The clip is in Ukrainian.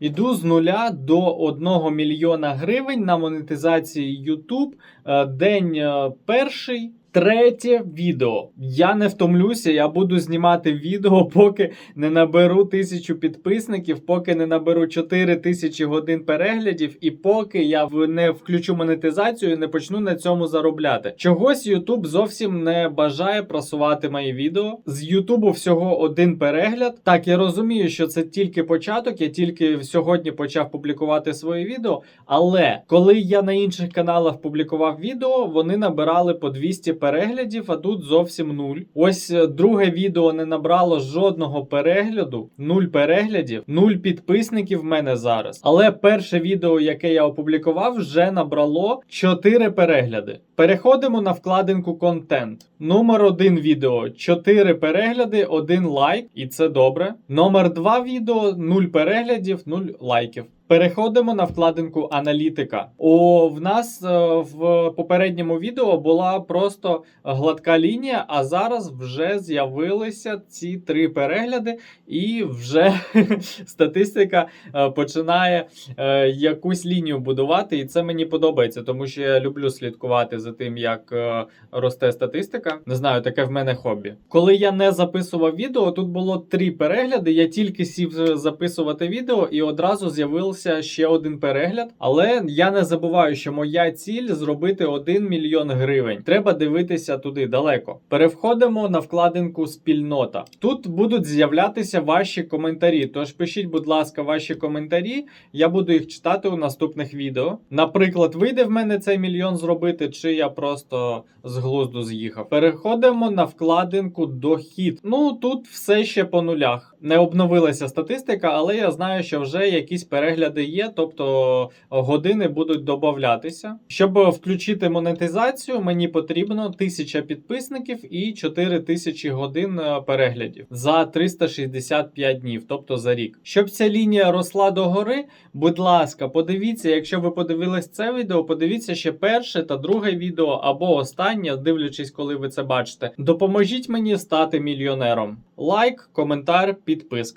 Іду з нуля до 1 мільйона гривень на монетизації YouTube. Е, День е, перший. Третє відео. Я не втомлюся, я буду знімати відео, поки не наберу тисячу підписників, поки не наберу 4 тисячі годин переглядів, і поки я не включу монетизацію не почну на цьому заробляти. Чогось YouTube зовсім не бажає просувати мої відео. З Ютубу всього один перегляд. Так, я розумію, що це тільки початок. Я тільки сьогодні почав публікувати свої відео. Але коли я на інших каналах публікував відео, вони набирали по 200 переглядів, а тут зовсім нуль. Ось е, друге відео не набрало жодного перегляду, нуль переглядів, нуль підписників в мене зараз. Але перше відео, яке я опублікував, вже набрало 4 перегляди. Переходимо на вкладинку контент. Номер один відео 4 перегляди, 1 лайк, і це добре. Номер 2 відео 0 переглядів, 0 лайків. Переходимо на вкладинку аналітика. О, в нас е, в попередньому відео була просто гладка лінія, а зараз вже з'явилися ці три перегляди, і вже статистика е, починає е, якусь лінію будувати. І це мені подобається, тому що я люблю слідкувати за тим, як росте статистика. Не знаю, таке в мене хобі. Коли я не записував відео, тут було три перегляди. Я тільки сів записувати відео, і одразу з'явився ще один перегляд. Але я не забуваю, що моя ціль зробити 1 мільйон гривень. Треба дивитися туди далеко. Переходимо на вкладинку спільнота. Тут будуть з'являтися ваші коментарі. Тож пишіть, будь ласка, ваші коментарі. Я буду їх читати у наступних відео. Наприклад, вийде в мене цей мільйон зробити, чи я просто з глузду з'їхав. Переходимо на вкладинку дохід. Ну тут все ще по нулях. Не обновилася статистика, але я знаю, що вже якісь перегляди є, тобто години будуть додатися. Щоб включити монетизацію, мені потрібно 1000 підписників і 4000 годин е, переглядів за 365 днів, тобто за рік. Щоб ця лінія росла догори, будь ласка, подивіться, якщо ви подивились це відео, подивіться ще перше та друге відео або останнє, дивлячись, коли ви це бачите. Допоможіть мені стати мільйонером. Лайк, коментар, підписка.